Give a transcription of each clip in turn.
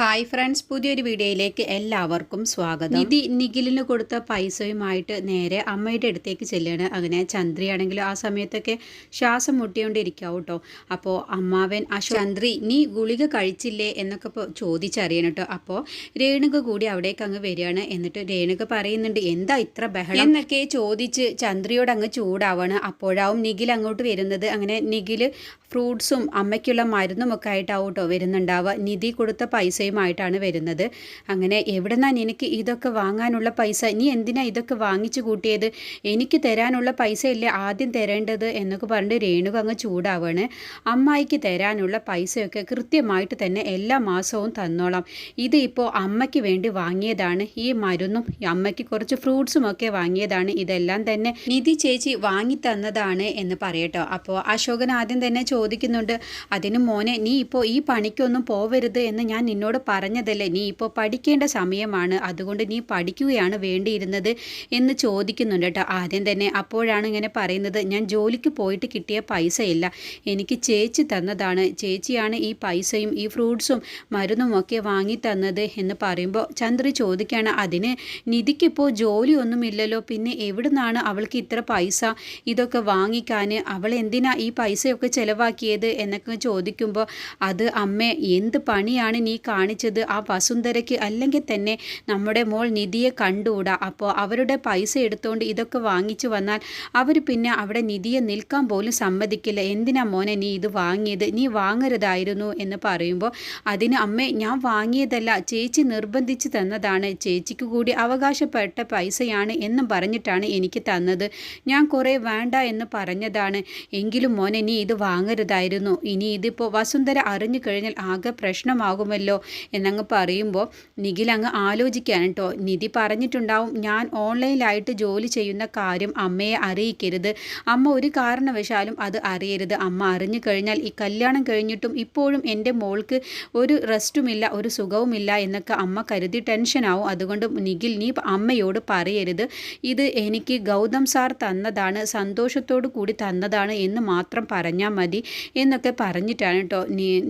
Hi friends പുതിയൊരു വീഡിയോയിലേക്ക് എല്ലാവർക്കും സ്വാഗതം. നിധി നിഖിലിന് കൊടുത്ത പൈസയുമായിട്ട് നേരെ അമ്മയുടെ അടുത്തേക്ക് ചെല്ലുകയാണ് അങ്ങനെ ചന്ദ്രിയാണെങ്കിലും ആ സമയത്തൊക്കെ ശ്വാസം മുട്ടിയോണ്ടിരിക്കാവും കേട്ടോ അപ്പോൾ അമ്മാവൻ ആ ചന്ദ്രി നീ ഗുളിക കഴിച്ചില്ലേ എന്നൊക്കെ ചോദിച്ചറിയണം കേട്ടോ അപ്പോൾ രേണുക കൂടി അവിടേക്ക് അങ്ങ് വരികയാണ്. എന്നിട്ട് രേണുക പറയുന്നുണ്ട് എന്താ ഇത്ര ബഹളം? എന്നൊക്കെ ചോദിച്ച് ചന്ദ്രിയോട് അങ്ങ് ചൂടാവാണ്. അപ്പോഴാവും നിഖിൽ അങ്ങോട്ട് വരുന്നത്. അങ്ങനെ നിഖിൽ ഫ്രൂട്ട്സും അമ്മയ്ക്കുള്ള മരുന്നും ഒക്കെ ആയിട്ടാവും കേട്ടോ വരുന്നുണ്ടാവുക. നിധി കൊടുത്ത പൈസയുമായിട്ടാണ് വരുന്നത്. അങ്ങനെ എവിടെന്നാ നിനക്ക് ഇതൊക്കെ വാങ്ങാനുള്ള പൈസ? നീ എന്തിനാ ഇതൊക്കെ വാങ്ങിച്ചു കൂട്ടിയത്? എനിക്ക് തരാനുള്ള പൈസ ഇല്ലേ ആദ്യം തരേണ്ടത്? എന്നൊക്കെ പറഞ്ഞിട്ട് രേണുക അങ്ങ് ചൂടാവാണ്. അമ്മായിക്ക് തരാനുള്ള പൈസയൊക്കെ കൃത്യമായിട്ട് തന്നെ എല്ലാ മാസവും തന്നോളാം. ഇത് ഇപ്പോൾ അമ്മയ്ക്ക് വേണ്ടി വാങ്ങിയതാണ്. ഈ മരുന്നും അമ്മയ്ക്ക് കുറച്ച് ഫ്രൂട്ട്സും ഒക്കെ വാങ്ങിയതാണ്. ഇതെല്ലാം തന്നെ നിധി ചേച്ചി വാങ്ങി തന്നതാണ് എന്ന് പറയട്ടോ. അപ്പോൾ അശോകൻ ആദ്യം തന്നെ ചോദിക്കുന്നുണ്ട് അതിന് മോനെ നീ ഇപ്പോൾ ഈ പണിക്കൊന്നും പോവരുത് എന്ന് ഞാൻ നിന്നോട് പറഞ്ഞതല്ലേ നീ ഇപ്പോൾ പഠിക്കേണ്ട സമയമാണ് അതുകൊണ്ട് നീ പഠിക്കുകയാണ് വേണ്ടിയിരുന്നത് എന്ന് ചോദിക്കുന്നുണ്ട് കേട്ടോ. ആദ്യം തന്നെ അപ്പോഴാണ് ഇങ്ങനെ പറയുന്നത് ഞാൻ ജോലിക്ക് പോയിട്ട് കിട്ടിയ പൈസയില്ല എനിക്ക് ചേച്ചി തന്നതാണ്. ചേച്ചിയാണ് ഈ പൈസയും ഈ ഫ്രൂട്ട്സും മരുന്നും ഒക്കെ വാങ്ങി തന്നത് എന്ന് പറയുമ്പോൾ ചന്ദ്രി ചോദിക്കുകയാണ് അതിന് നിധിക്കിപ്പോൾ ജോലിയൊന്നുമില്ലല്ലോ പിന്നെ എവിടുന്നാണ് അവൾക്ക് ഇത്ര പൈസ ഇതൊക്കെ വാങ്ങിക്കാൻ അവൾ എന്തിനാ ഈ പൈസയൊക്കെ ചിലവാക്കിയത്? എന്നൊക്കെ ചോദിക്കുമ്പോൾ അത് അമ്മേ എന്ത് പണിയാണ് നീ കാണിച്ചത് ആ വസുന്ധരയ്ക്ക് അല്ലെങ്കിൽ തന്നെ നമ്മുടെ മോൾ നിധിയെ കണ്ടുകൂടാ. അപ്പോൾ അവരുടെ പൈസ എടുത്തുകൊണ്ട് ഇതൊക്കെ വാങ്ങിച്ചു വന്നാൽ അവർ പിന്നെ അവിടെ നിധിയെ നിൽക്കാൻ പോലും സമ്മതിക്കില്ല. എന്തിനാ മോനെ നീ ഇത് വാങ്ങിയത്? നീ വാങ്ങരുതായിരുന്നു എന്ന് പറയുമ്പോൾ അതിന് അമ്മേ ഞാൻ വാങ്ങിയതല്ല ചേച്ചി നിർബന്ധിച്ച് തന്നതാണ്. ചേച്ചിക്ക് കൂടി അവകാശപ്പെട്ട പൈസയാണ് എന്നും പറഞ്ഞിട്ടാണ് എനിക്ക് തന്നത്. ഞാൻ കുറേ വേണ്ട എന്ന് പറഞ്ഞതാണ്. എങ്കിലും മോനെ നീ ഇത് വാങ്ങരുതായിരുന്നു. ഇനി ഇതിപ്പോൾ വസുന്ധര അറിഞ്ഞു കഴിഞ്ഞാൽ ആകെ പ്രശ്നമാകുമല്ലോ. എന്നങ്ങ് പറയുമ്പോൾ നിഖിൽ അങ്ങ് ആലോചിക്കാൻ കേട്ടോ നിധി പറഞ്ഞിട്ടുണ്ടാവും ഞാൻ ഓൺലൈനിലായിട്ട് ജോലി ചെയ്യുന്ന കാര്യം അമ്മയെ അറിയിക്കരുത്. അമ്മ ഒരു കാരണവശാലും അത് അറിയരുത്. അമ്മ അറിഞ്ഞു കഴിഞ്ഞാൽ ഈ കല്യാണം കഴിഞ്ഞിട്ടും ഇപ്പോഴും എന്റെ മോൾക്ക് ഒരു റെസ്റ്റുമില്ല ഒരു സുഖവുമില്ല എന്നൊക്കെ അമ്മ കരുതി ടെൻഷനാവും അതുകൊണ്ട് നിഖിൽ നീ അമ്മയോട് പറയരുത്. ഇത് എനിക്ക് ഗൗതം സാർ തന്നതാണ് സന്തോഷത്തോടു കൂടി തന്നതാണ് എന്ന് മാത്രം പറഞ്ഞാൽ മതി എന്നൊക്കെ പറഞ്ഞിട്ടാണ് കേട്ടോ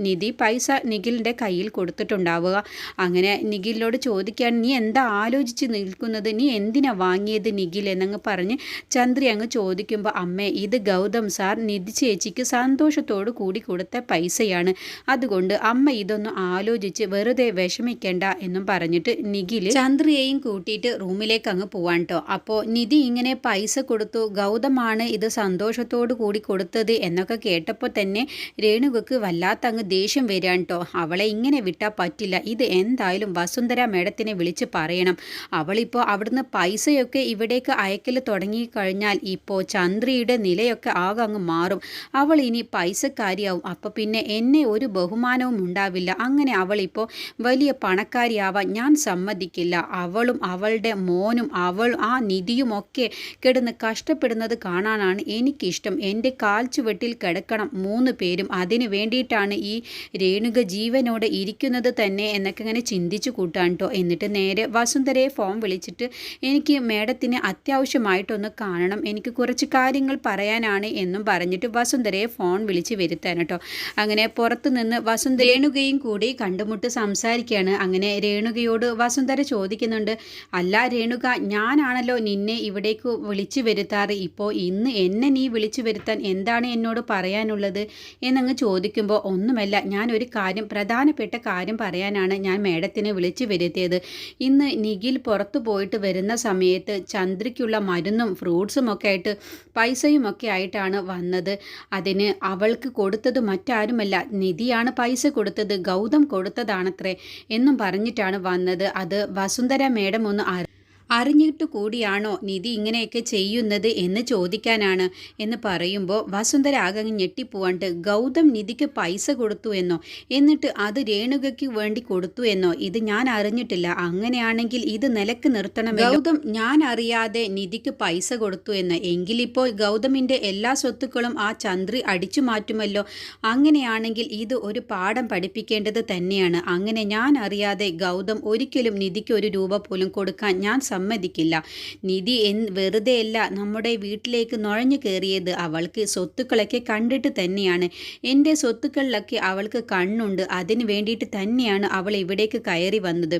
നിധി പൈസ നിഖിലിന്റെ കയ്യിൽ കൊടുത്തിട്ടുണ്ടാവുക അങ്ങനെ നിഖിലിനോട് ചോദിക്കാൻ നീ എന്താ ആലോചിച്ച് നിൽക്കുന്നത്? നീ എന്തിനാ വാങ്ങിയത് നിഖിൽ? എന്നങ്ങ് പറഞ്ഞ് ചന്ദ്രി അങ്ങ് ചോദിക്കുമ്പോൾ അമ്മേ ഇത് ഗൗതം സാർ നിധി ചേച്ചിക്ക് സന്തോഷത്തോടു കൂടി കൊടുത്ത പൈസയാണ്. അതുകൊണ്ട് അമ്മ ഇതൊന്നും ആലോചിച്ച് വെറുതെ വിഷമിക്കേണ്ട എന്നും പറഞ്ഞിട്ട് നിഖിൽ ചന്ദ്രിയെയും കൂട്ടിയിട്ട് റൂമിലേക്ക് അങ്ങ് പോവാൻ കേട്ടോ അപ്പോൾ നിധി ഇങ്ങനെ പൈസ കൊടുത്തു ഗൗതമാണ് ഇത് സന്തോഷത്തോടു കൂടി കൊടുത്തത് എന്നൊക്കെ കേട്ടപ്പോൾ തന്നെ രേണുകക്ക് വല്ലാത്ത അങ്ങ് ദേഷ്യം വരികയാണ് കേട്ടോ അവളെ ഇങ്ങനെ വിട്ടാൽ പറ്റില്ല. ഇത് എന്തായാലും വസുന്ധര മേഡത്തിനെ വിളിച്ച് പറയണം. അവളിപ്പോൾ അവിടുന്ന് പൈസയൊക്കെ ഇവിടേക്ക് അയക്കൽ തുടങ്ങിക്കഴിഞ്ഞാൽ ഇപ്പോൾ ചന്ദ്രിയുടെ നിലയൊക്കെ ആകെ അങ്ങ് മാറും. അവൾ ഇനി പൈസക്കാരിയാവും. അപ്പോൾ പിന്നെ എന്നെ ഒരു ബഹുമാനവും ഉണ്ടാവില്ല. അങ്ങനെ അവളിപ്പോൾ വലിയ പണക്കാരിയാവാൻ ഞാൻ സമ്മതിക്കില്ല. അവളും അവളുടെ മോനും അവൾ ആ നിധിയുമൊക്കെ കിടന്ന് കഷ്ടപ്പെടുന്നത് കാണാനാണ് എനിക്കിഷ്ടം. എന്റെ കാൽ ചുവട്ടിൽ കിടക്കണം മൂന്ന് പേരും. അതിനു വേണ്ടിയിട്ടാണ് ഈ രേണുക ജീവനോടെ ഇരിക്കുന്നത് തന്നെ എന്നൊക്കെ ഇങ്ങനെ ചിന്തിച്ചു കൂട്ടാണ് കേട്ടോ എന്നിട്ട് നേരെ വസുന്ധരയെ ഫോം വിളിച്ചിട്ട് എനിക്ക് മേഡത്തിന് അത്യാവശ്യമായിട്ടൊന്ന് കാണണം എനിക്ക് കുറച്ച് കാര്യങ്ങൾ പറയാനാണ് എന്നും പറഞ്ഞിട്ട് വസുന്ധരയെ ഫോൺ വിളിച്ച് വരുത്താൻ കേട്ടോ അങ്ങനെ പുറത്തു നിന്ന് വസുന്ധര രേണുകയും കൂടി കണ്ടുമുട്ട് സംസാരിക്കുകയാണ് അങ്ങനെ രേണുകയോട് വസുന്ധര ചോദിക്കുന്നുണ്ട് അല്ല രേണുക ഞാനാണല്ലോ നിന്നെ ഇവിടേക്ക് വിളിച്ചു വരുത്താറ്. ഇപ്പോൾ ഇന്ന് എന്നെ നീ വിളിച്ചു വരുത്താൻ എന്താണ് എന്നോട് പറയാനുള്ളത്? എന്നങ്ങ് ചോദിക്കുമ്പോൾ ഒന്നുമല്ല ഞാനൊരു കാര്യം പ്രധാനപ്പെട്ട കാര്യം പറയാനാണ് ഞാൻ മേഡത്തിനെ വിളിച്ചു വരുത്തിയത്. ഇന്ന് നിഖിൽ പുറത്തു പോയിട്ട് വരുന്ന സമയത്ത് ചന്ദ്രയ്ക്കുള്ള മരുന്നും ഫ്രൂട്ട്സും ഒക്കെ ആയിട്ട് പൈസയും ഒക്കെ ആയിട്ടാണ് വന്നത്. അതിന് അവൾക്ക് കൊടുത്തത് മറ്റാരുമല്ല. നിധിയാണ് പൈസ കൊടുത്തത്. ഗൗതം കൊടുത്തതാണത്രേ എന്നും പറഞ്ഞിട്ടാണ് വന്നത്. അത് വസുന്ധര മേഡം ഒന്ന് അറിഞ്ഞിട്ട് കൂടിയാണോ നിധി ഇങ്ങനെയൊക്കെ ചെയ്യുന്നത് എന്ന് ചോദിക്കാനാണ് എന്ന് പറയുമ്പോൾ വസുന്ധര ആകെ ഞെട്ടിപ്പോവാണ്ട് ഗൗതം നിധിക്ക് പൈസ കൊടുത്തു എന്നോ? എന്നിട്ട് അത് രേണുകയ്ക്ക് വേണ്ടി കൊടുത്തു എന്നോ? ഇത് ഞാൻ അറിഞ്ഞിട്ടില്ല. അങ്ങനെയാണെങ്കിൽ ഇത് നിലയ്ക്ക് നിർത്തണം ഗൗതം ഞാൻ അറിയാതെ നിധിക്ക് പൈസ കൊടുത്തു എന്ന്. എങ്കിലിപ്പോൾ ഗൗതമിന്റെ എല്ലാ സ്വത്തുക്കളും ആ ചന്ദ്രി അടിച്ചു മാറ്റുമല്ലോ. അങ്ങനെയാണെങ്കിൽ ഇത് ഒരു പാഠം പഠിപ്പിക്കേണ്ടത് തന്നെയാണ്. അങ്ങനെ ഞാൻ അറിയാതെ ഗൗതം ഒരിക്കലും നിധിക്ക് ഒരു രൂപ പോലും കൊടുക്കാൻ ഞാൻ സമ്മതിക്കില്ല. നിധി എൻ വെറുതെയല്ല നമ്മുടെ വീട്ടിലേക്ക് നുഴഞ്ഞു കയറിയത് അവൾക്ക് സ്വത്തുക്കളൊക്കെ കണ്ടിട്ട് തന്നെയാണ്. എന്റെ സ്വത്തുക്കളിലൊക്കെ അവൾക്ക് കണ്ണുണ്ട്. അതിന് വേണ്ടിയിട്ട് തന്നെയാണ് അവൾ ഇവിടേക്ക് കയറി വന്നത്.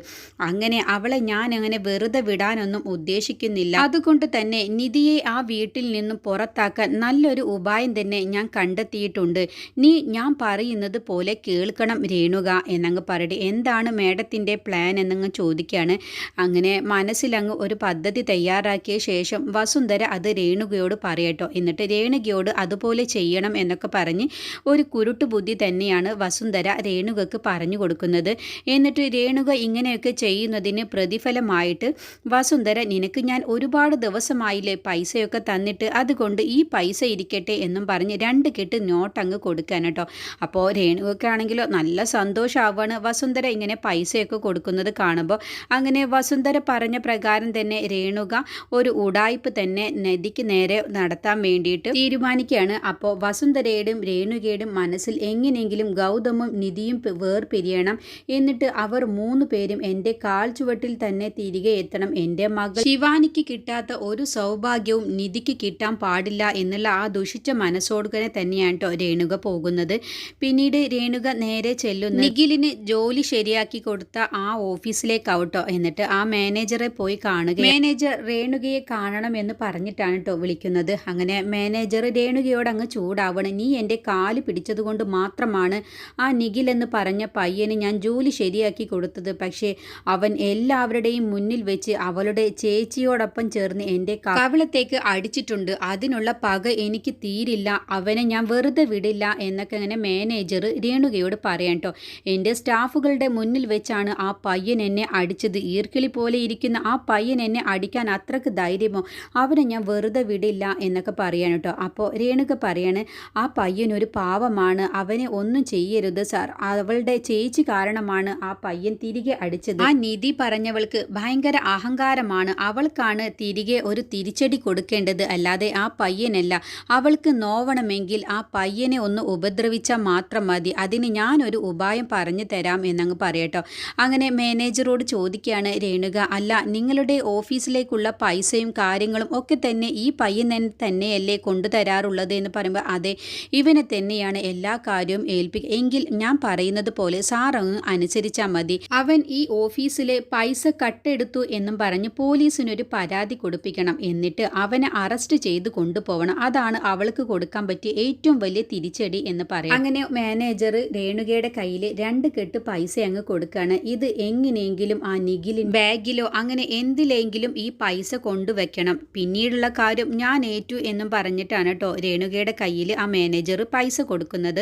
അങ്ങനെ അവളെ ഞാൻ അങ്ങനെ വെറുതെ വിടാനൊന്നും ഉദ്ദേശിക്കുന്നില്ല. അതുകൊണ്ട് തന്നെ നിധിയെ ആ വീട്ടിൽ നിന്നും പുറത്താക്കാൻ നല്ലൊരു ഉപായം തന്നെ ഞാൻ കണ്ടെത്തിയിട്ടുണ്ട്. നീ ഞാൻ പറയുന്നത് പോലെ കേൾക്കണം രേണുക എന്നങ്ങ് പറയട്ടെ എന്താണ് മേഡത്തിന്റെ പ്ലാൻ എന്നങ്ങ് ചോദിക്കുകയാണ്. അങ്ങനെ മനസ്സിലങ്ങ് ഒരു പദ്ധതി തയ്യാറാക്കിയ ശേഷം വസുന്ധര അത് രേണുകയോട് പറയട്ടോ. എന്നിട്ട് രേണുകയോട് അതുപോലെ ചെയ്യണം എന്നൊക്കെ പറഞ്ഞ് ഒരു കുരുട്ട് ബുദ്ധി തന്നെയാണ് വസുന്ധര രേണുകക്ക് പറഞ്ഞു കൊടുക്കുന്നത്. എന്നിട്ട് രേണുക ഇങ്ങനെയൊക്കെ ചെയ്യുന്നതിന് പ്രതിഫലമായിട്ട് വസുന്ധര നിനക്ക് ഞാൻ ഒരുപാട് ദിവസമായില്ലേ പൈസയൊക്കെ തന്നിട്ട്? അതുകൊണ്ട് ഈ പൈസ ഇരിക്കട്ടെ എന്നും പറഞ്ഞ് രണ്ട് കെട്ട് നോട്ട് അങ്ങ് കൊടുക്കാൻ കേട്ടോ. അപ്പോൾ രേണുകക്കാണെങ്കിലോ നല്ല സന്തോഷമാവാണ് വസുന്ധര ഇങ്ങനെ പൈസയൊക്കെ കൊടുക്കുന്നത് കാണുമ്പോൾ അങ്ങനെ വസുന്ധര പറഞ്ഞ പ്രകാരം തന്നെ രേണുക ഒരു ഉടായ്പ് തന്നെ നദിക്ക് നേരെ നടത്താൻ വേണ്ടിയിട്ട് തീരുമാനിക്കുകയാണ്. അപ്പോൾ വസുന്ധരയുടെയും രേണുകയുടെയും മനസ്സിൽ എങ്ങനെയെങ്കിലും ഗൗതമും നിധിയും വേർപിരിയണം എന്നിട്ട് അവർ മൂന്ന് പേരും എന്റെ കാൽ ചുവട്ടിൽ തന്നെ തിരികെ എത്തണം. എന്റെ മകൾ ശിവാനിക്ക് കിട്ടാത്ത ഒരു സൗഭാഗ്യവും നിധിക്ക് കിട്ടാൻ പാടില്ല എന്നുള്ള ആ ദുഷിച്ച മനസ്സോടുകനെ തന്നെയാണ് കേട്ടോ രേണുക പോകുന്നത്. പിന്നീട് രേണുക നേരെ ചെല്ലുന്നു നിഖിലിന് ജോലി ശരിയാക്കി കൊടുത്ത ആ ഓഫീസിലേക്കാവട്ടോ എന്നിട്ട് ആ മാനേജറെ പോയി കാണുക മാനേജർ രേണുകയെ കാണണം എന്ന് പറഞ്ഞിട്ടാണ് കേട്ടോ വിളിക്കുന്നത്. അങ്ങനെ മാനേജർ രേണുകയോട് അങ്ങ് ചൂടാവണം. നീ എന്റെ കാൽ പിടിച്ചതുകൊണ്ട് മാത്രമാണ് ആ നിഖിൽ എന്ന് പറഞ്ഞ പയ്യന് ഞാൻ ജോലി ശരിയാക്കി കൊടുത്തത്. പക്ഷേ അവൻ എല്ലാവരുടെയും മുന്നിൽ വെച്ച് അവളുടെ ചേച്ചിയോടൊപ്പം ചേർന്ന് എന്റെ കവളത്തേക്ക് അടിച്ചിട്ടുണ്ട്. അതിനുള്ള പക എനിക്ക് തീരില്ല. അവനെ ഞാൻ വെറുതെ വിടില്ല എന്നൊക്കെ അങ്ങനെ മാനേജർ രേണുകയോട് പറയാം കേട്ടോ എന്റെ സ്റ്റാഫുകളുടെ മുന്നിൽ വെച്ചാണ് ആ പയ്യൻ എന്നെ അടിച്ചത്. ഈർക്കിളി പോലെ ഇരിക്കുന്ന ആ പയ്യൻ എന്നെ അടിക്കാൻ അത്രയ്ക്ക് ധൈര്യമോ? അവനെ ഞാൻ വെറുതെ വിടില്ല എന്നൊക്കെ പറയാണ് കേട്ടോ അപ്പോൾ രേണുക പറയാണ് ആ പയ്യൻ ഒരു പാവമാണ്. അവനെ ഒന്നും ചെയ്യരുത് സാർ. അവളുടെ ചേച്ചി കാരണമാണ് ആ പയ്യൻ തിരികെ അടിച്ചത്. ആ നിധി പറഞ്ഞവൾക്ക് ഭയങ്കര അഹങ്കാരമാണ്. അവൾക്കാണ് തിരികെ ഒരു തിരിച്ചടി കൊടുക്കേണ്ടത്. അല്ലാതെ ആ പയ്യനല്ല. അവൾക്ക് നോവണമെങ്കിൽ ആ പയ്യനെ ഒന്ന് ഉപദ്രവിച്ചാൽ മാത്രം മതി. അതിന് ഞാനൊരു ഉപായം പറഞ്ഞു തരാം എന്നങ്ങ് പറയട്ടോ. അങ്ങനെ മാനേജറോട് ചോദിക്കുകയാണ് രേണുക അല്ല നിങ്ങളുടെ ഓഫീസിലേക്കുള്ള പൈസയും കാര്യങ്ങളും ഒക്കെ തന്നെ ഈ പയ്യൻ തന്നെയല്ലേ കൊണ്ടുതരാറുള്ളത് എന്ന് പറയുമ്പോൾ അതെ ഇവനെ തന്നെയാണ് എല്ലാ കാര്യവും ഏൽപ്പിക്കുക എങ്കിൽ ഞാൻ പറയുന്നത് പോലെ സാർ അങ്ങ് അനുസരിച്ചാൽ മതി. അവൻ ഈ ഓഫീസിലെ പൈസ കട്ടെടുത്തു എന്നും പറഞ്ഞ് പോലീസിനൊരു പരാതി കൊടുപ്പിക്കണം. എന്നിട്ട് അവനെ അറസ്റ്റ് ചെയ്ത് കൊണ്ടുപോകണം അതാണ് അവൾക്ക് കൊടുക്കാൻ പറ്റിയ ഏറ്റവും വലിയ തിരിച്ചടി എന്ന് പറയാം. അങ്ങനെ മാനേജർ രേണുകയുടെ കയ്യിൽ രണ്ട് കെട്ട് പൈസ അങ്ങ് കൊടുക്കുകയാണ് ഇത് എങ്ങനെയെങ്കിലും ആ നിഖിലിൻ ബാഗിലോ അങ്ങനെ എന്തിലെങ്കിലും ഈ പൈസ കൊണ്ടുവയ്ക്കണം പിന്നീടുള്ള കാര്യം ഞാൻ ഏറ്റു എന്നും പറഞ്ഞിട്ടാണ് കേട്ടോ രേണുകയുടെ കയ്യിൽ ആ മാനേജർ പൈസ കൊടുക്കുന്നത്.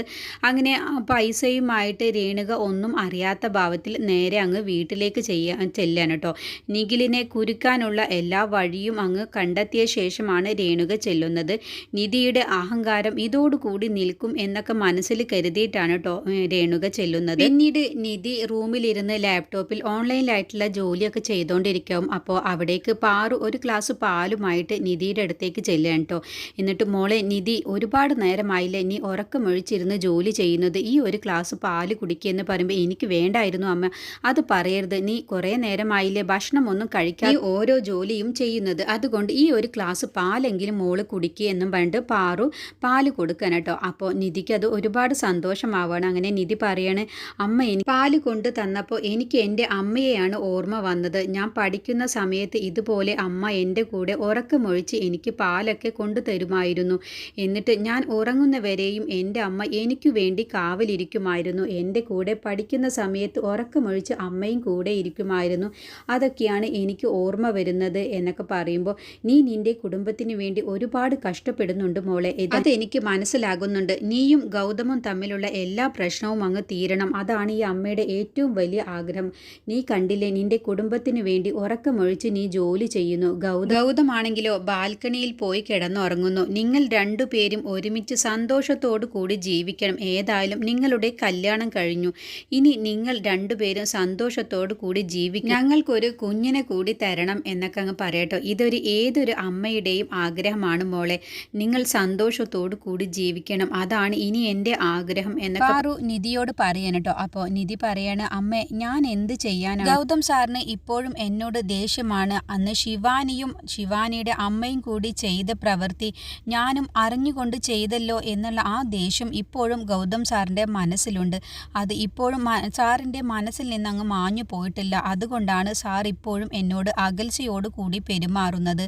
അങ്ങനെ പൈസയുമായിട്ട് രേണുക ഒന്നും അറിയാത്ത ഭാവത്തിൽ നേരെ അങ്ങ് വീട്ടിലേക്ക് ചെയ്യാൻ ചെല്ലാൻ കേട്ടോ നിഖിലിനെ കുരുക്കാനുള്ള എല്ലാ വഴിയും അങ്ങ് കണ്ടെത്തിയ ശേഷമാണ് രേണുക ചെല്ലുന്നത്. നിധിയുടെ അഹങ്കാരം ഇതോടുകൂടി നിൽക്കും എന്നൊക്കെ മനസ്സിൽ കരുതിയിട്ടാണ് കേട്ടോ രേണുക ചെല്ലുന്നത്. പിന്നീട് നിധി റൂമിലിരുന്ന് ലാപ്ടോപ്പിൽ ഓൺലൈനിലായിട്ടുള്ള ജോലിയൊക്കെ ചെയ്തുകൊണ്ടിരിക്കും അപ്പോൾ അവിടേക്ക് പാറു ഒരു ഗ്ലാസ് പാലുമായിട്ട് നിധിയുടെ അടുത്തേക്ക് ചെല്ലുകയാണ് കേട്ടോ എന്നിട്ട് മോളെ നിധി ഒരുപാട് നേരമായില്ലേ നീ ഉറക്കമൊഴിച്ചിരുന്ന് ജോലി ചെയ്യുന്നത് ഈ ഒരു ഗ്ലാസ് പാൽ എന്ന് പറയുമ്പോൾ എനിക്ക് വേണ്ടായിരുന്നു അമ്മ. അത് പറയരുത് നീ കുറേ നേരമായില്ലേ ഭക്ഷണമൊന്നും കഴിക്കാൻ ഓരോ ജോലിയും ചെയ്യുന്നത്. അതുകൊണ്ട് ഈ ഒരു ഗ്ലാസ് പാലെങ്കിലും മോൾ കുടിക്കുക എന്നും പറഞ്ഞിട്ട് പാറു പാൽ കൊടുക്കണം കേട്ടോ. അപ്പോൾ നിധിക്ക് അത് ഒരുപാട് സന്തോഷമാവാണ്. അങ്ങനെ നിധി പറയാണ് അമ്മ എനിക്ക് പാൽ കൊണ്ട് തന്നപ്പോൾ എനിക്ക് എന്റെ അമ്മയെയാണ് ഓർമ്മ വന്നത്. ഞാൻ പഠിക്കുന്ന സമയത്ത് ഇതുപോലെ അമ്മ എന്റെ കൂടെ ഉറക്കമൊഴിച്ച് എനിക്ക് പാലൊക്കെ കൊണ്ടു തരുമായിരുന്നു എന്നിട്ട് ഞാൻ ഉറങ്ങുന്നവരെയും എന്റെ അമ്മ എനിക്കു വേണ്ടി കാവലിരിക്കുമായിരുന്നു. എന്റെ കൂടെ പഠിക്കുന്ന സമയത്ത് ഉറക്കമൊഴിച്ച് അമ്മയും കൂടെ ഇരിക്കുമായിരുന്നു. അതൊക്കെയാണ് എനിക്ക് ഓർമ്മ വരുന്നത് എന്നൊക്കെ പറയുമ്പോൾ നീ നിന്റെ കുടുംബത്തിന് വേണ്ടി ഒരുപാട് കഷ്ടപ്പെടുന്നുണ്ട് മോളെ. അത് എനിക്ക് മനസ്സിലാകുന്നുണ്ട്. നീയും ഗൗതമും തമ്മിലുള്ള എല്ലാ പ്രശ്നവും അങ്ങ് തീരണം. അതാണ് ഈ അമ്മയുടെ ഏറ്റവും വലിയ ആഗ്രഹം. നീ കണ്ടില്ലേ നിന്റെ കുടുംബത്തിന് വേണ്ടി ഉറക്കമൊഴിച്ച് നീ ജോലി ചെയ്യുന്നു. ഗൗതം ഗൗതമാണെങ്കിലോ ബാൽക്കണിയിൽ പോയി കിടന്നുറങ്ങുന്നു. നിങ്ങൾ രണ്ടുപേരും ഒരുമിച്ച് സന്തോഷത്തോടു കൂടി ജീവിക്കണം. ഏതായാലും നിങ്ങളുടെ കല്യാണം കഴിഞ്ഞു. ഇനി നിങ്ങൾ രണ്ടുപേരും സന്തോഷത്തോടു കൂടി ജീവിക്കും ഞങ്ങൾക്കൊരു കുഞ്ഞിനെ കൂടി തരണം എന്നൊക്കെ അങ്ങ് പറയട്ടോ. ഇതൊരു ഏതൊരു അമ്മയുടെയും ആഗ്രഹമാണ് മോളെ. നിങ്ങൾ സന്തോഷത്തോടു കൂടി ജീവിക്കണം. അതാണ് ഇനി എന്റെ ആഗ്രഹം എന്നൊക്കെ പാറു നിധിയോട് പറയണട്ടോ കേട്ടോ. അപ്പോൾ നിധി പറയാണ് അമ്മേ ഞാൻ എന്ത് ചെയ്യാനാണ്? ഗൗതം സാറിന് ഇപ്പോഴും എന്നോട് ദേഷ്യമാണ് അന്ന് ശിവാനിയും ശിവാനിയുടെ അമ്മയും കൂടി ചെയ്ത പ്രവൃത്തി ഞാനും അറിഞ്ഞുകൊണ്ട് ചെയ്തല്ലോ എന്നുള്ള ആ ദേഷ്യം ഇപ്പോഴും ഗൗതം സാറിന്റെ മനസ്സിലുണ്ട്. അത് ഇപ്പോഴും സാറിന്റെ മനസ്സിൽ നിന്ന് അങ്ങ് മാഞ്ഞു പോയിട്ടില്ല. അതുകൊണ്ടാണ് സാർ ഇപ്പോഴും എന്നോട് അകൽച്ചയോട് കൂടി പെരുമാറുന്നത്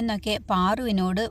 എന്നൊക്കെ പാറുവിനോട്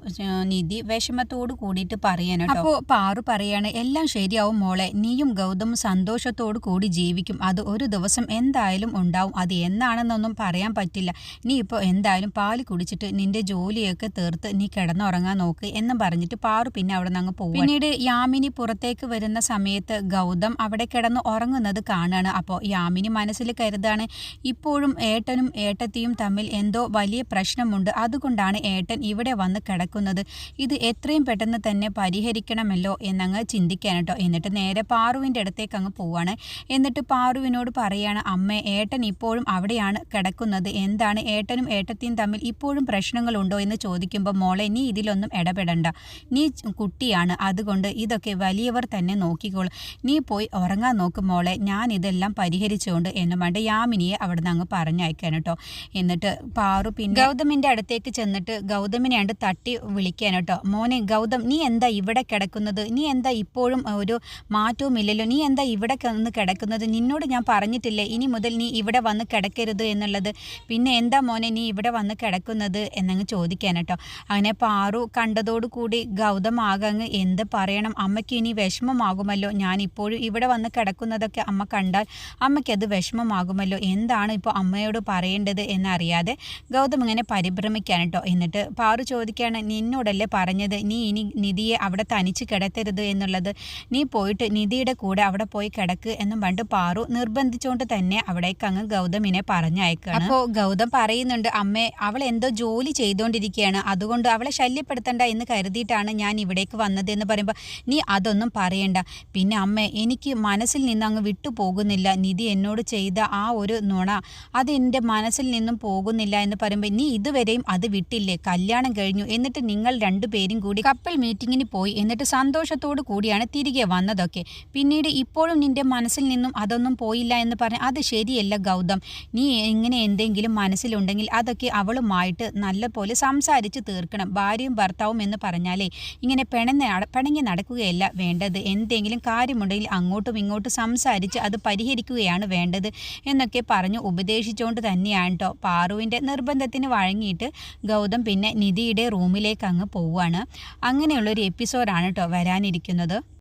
നിധി വിഷമത്തോട് കൂടിയിട്ട് പറയാനോ അപ്പോൾ പാറു പറയാണ് എല്ലാം ശരിയാവും മോളെ. നീയും ഗൗതമും സന്തോഷത്തോടു കൂടി ജീവിക്കും. അത് ഒരു ദിവസം എന്തായാലും ഉണ്ടാവും. അത് എന്നാണെന്നൊന്നും പറയാൻ പറ്റില്ല. നീ ഇപ്പോൾ എന്തായാലും പാൽ കുടിച്ചിട്ട് നിന്റെ ജോലിയൊക്കെ തീർത്ത് നീ കിടന്നുറങ്ങാൻ നോക്ക് എന്നും പറഞ്ഞിട്ട് പാറു പിന്നെ അവിടെ നിന്ന് അങ്ങ് പോകും പിന്നീട് യാമിനി പുറത്തേക്ക് വരുന്ന സമയത്ത് ഗൗതം അവിടെ കിടന്ന് ഉറങ്ങുന്നത് കാണുകയാണ് അപ്പോൾ യാമിനി മനസ്സിൽ കരുതാണ് ഇപ്പോഴും ഏട്ടനും ഏട്ടത്തിയും തമ്മിൽ എന്തോ വലിയ പ്രശ്നമുണ്ട്. അതുകൊണ്ടാണ് ഏട്ടൻ ഇവിടെ വന്ന് കിടക്കുന്നത്. ഇത് എത്രയും പെട്ടെന്ന് തന്നെ പരിഹരിക്കണമല്ലോ എന്നങ്ങ് ചിന്തിക്കാൻ കേട്ടോ. എന്നിട്ട് നേരെ പാറുവിന്റെ അടുത്തേക്ക് അങ്ങ് പോവാണ്. എന്നിട്ട് പാറുവിനോട് പറയാണ് അമ്മേ ഏട്ടൻ ഇപ്പോഴും അവിടെയാണ് കിടക്കുന്നത് എന്താണ് ഏട്ടനും ഏട്ടത്തിയും തമ്മിൽ ഇപ്പോഴും പ്രശ്നങ്ങളുണ്ടോ എന്ന് ചോദിക്കുമ്പോൾ മോളെ നീ ഇതിലൊന്നും ഇടപെടണ്ട. നീ കുട്ടിയാണ്. അതുകൊണ്ട് ഇതൊക്കെ വലിയവർ തന്നെ നോക്കിക്കോളും. നീ പോയി ഉറങ്ങാൻ നോക്ക് മോളെ. ഞാൻ ഇതെല്ലാം പരിഹരിച്ചുകൊണ്ട് എന്നും വേണ്ട യാമിനിയെ അവിടെ നിന്ന് അങ്ങ് പറഞ്ഞയക്കാൻ കേട്ടോ. എന്നിട്ട് പാറു പിന്നെ ഗൗതമിന്റെ അടുത്തേക്ക് ചെന്നിട്ട് ഗൗതമിനെ ആണ്ട് തട്ടി വിളിക്കാൻ കേട്ടോ. മോനെ ഗൗതം നീ എന്താ ഇവിടെ കിടക്കുന്നത്? നീ എന്താ ഇപ്പോഴും ഒരു മാറ്റവും ഇല്ലല്ലോ? നീ എന്താ ഇവിടെ വന്ന് കിടക്കുന്നത്? നിന്നോട് ഞാൻ പറഞ്ഞിട്ടില്ലേ? ഇനി മുതൽ നീ ഇവിടെ വന്ന് കിടക്കരുത് എന്നുള്ളത്? പിന്നെ എന്താ മോനെ നീ ഇവിടെ വന്ന് കിടക്കുന്നത് എന്നങ്ങ് ചോദിക്കാൻ കേട്ടോ. അങ്ങനെ പാറു കണ്ടതോടുകൂടി ഗൗതം ആകങ്ങ് എന്ത് പറയണം? അമ്മയ്ക്ക് ഇനി വിഷമമാകുമല്ലോ. ഞാൻ ഇപ്പോഴും ഇവിടെ വന്ന് കിടക്കുന്നതൊക്കെ അമ്മ കണ്ടാൽ അമ്മയ്ക്കത് വിഷമമാകുമല്ലോ. എന്താണ് ഇപ്പോൾ അമ്മയോട് പറയേണ്ടത് എന്നറിയാതെ ഗൗതം ഇങ്ങനെ പരിഭ്രമിക്കാൻ കേട്ടോ. എന്നിട്ട് പാറു ചോദിക്കുകയാണ് നിന്നോടല്ലേ പറഞ്ഞത്? നീ ഇനി നിധിയെ അവിടെ തനിച്ച് കിടത്തരുത് എന്നുള്ളത്? നീ പോയിട്ട് നിധിയുടെ കൂടെ അവിടെ പോയി കിടക്ക് എന്നും പണ്ട് പാറു നിർബന്ധിച്ചുകൊണ്ട് തന്നെ അവിടേക്ക് അങ്ങ് ഗൗതമിനെ പറഞ്ഞയക്കുകയാണ് അപ്പോൾ ഗൗതം പറയുന്നുണ്ട് അമ്മ അവൾ എന്തോ ജോലി ചെയ്തുകൊണ്ടിരിക്കുകയാണ് അതുകൊണ്ട് അവളെ ശല്യപ്പെടുത്തണ്ട എന്ന് കരുതിയിട്ടാണ് ഞാൻ ഇവിടേക്ക് വന്നത് എന്ന് പറയുമ്പോൾ നീ അതൊന്നും പറയണ്ട. പിന്നെ അമ്മ എനിക്ക് മനസ്സിൽ നിന്ന് അങ്ങ് വിട്ടുപോകുന്നില്ല. നിധി എന്നോട് ചെയ്ത ആ ഒരു നുണ അത് എന്റെ മനസ്സിൽ നിന്നും പോകുന്നില്ല എന്ന് പറയുമ്പോൾ നീ ഇതുവരെയും അത് വിട്ടില്ലേ? കല്യാണം കഴിഞ്ഞു. എന്നിട്ട് നിങ്ങൾ രണ്ടുപേരും കൂടി കപ്പൽ മീറ്റിങ്ങിന് പോയി. എന്നിട്ട് സന്തോഷത്തോടു കൂടിയാണ് തിരികെ വന്നതൊക്കെ. പിന്നീട് ഇപ്പോഴും നിന്റെ മനസ്സിൽ നിന്നും അതൊന്നും പോയില്ല എന്ന് പറഞ്ഞ് അത് ശരിയല്ല ഗൗതം. നീ ഇങ്ങനെ എന്തെങ്കിലും മനസ്സിലുണ്ടെങ്കിൽ അതൊക്കെ അവളുമായിട്ട് നല്ലപോലെ സംസാരിച്ച് തീർക്കണം. ഭാര്യയും ഭർത്താവും എന്ന് പറഞ്ഞാലേ ഇങ്ങനെ പിണഞ്ഞ പിണങ്ങി നടക്കുകയല്ല വേണ്ടത്. എന്തെങ്കിലും കാര്യമുണ്ടെങ്കിൽ അങ്ങോട്ടും ഇങ്ങോട്ടും സംസാരിച്ച് അത് പരിഹരിക്കുകയാണ് വേണ്ടത് എന്നൊക്കെ പറഞ്ഞു ഉപദേശിച്ചുകൊണ്ട് തന്നെയാണ് കേട്ടോ പാറുവിന്റെ നിർബന്ധത്തിന് വഴങ്ങിയിട്ട് ഗൗതം പിന്നെ നിധിയുടെ റൂമിലേക്ക് അങ്ങ് പോവുകയാണ്. അങ്ങനെയുള്ളൊരു എപ്പിസോഡാണ് കേട്ടോ വരാനിരിക്കുന്നത്.